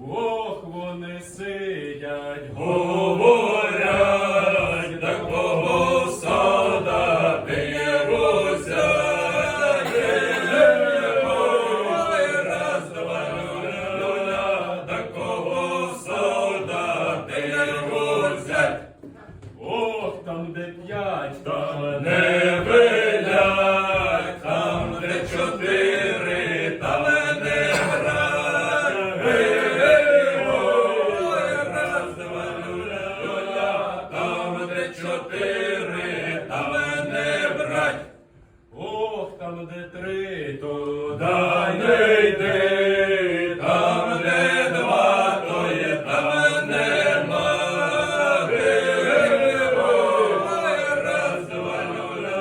Ох, вони сидять, Говорять, такого солдати Єруся. Ой, раз, два, люля, люля, такого солдати Єруся. ох, там де п'ять, там Не вилять, чотири, там не брать. ох, там де три, туди Та не йди, там де два, то є там нема. Раз, два, люля,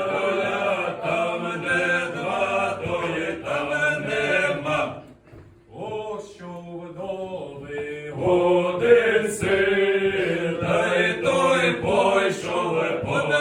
там де два, то є там нема. ох, що вдови, Один син, та пойшов подальший.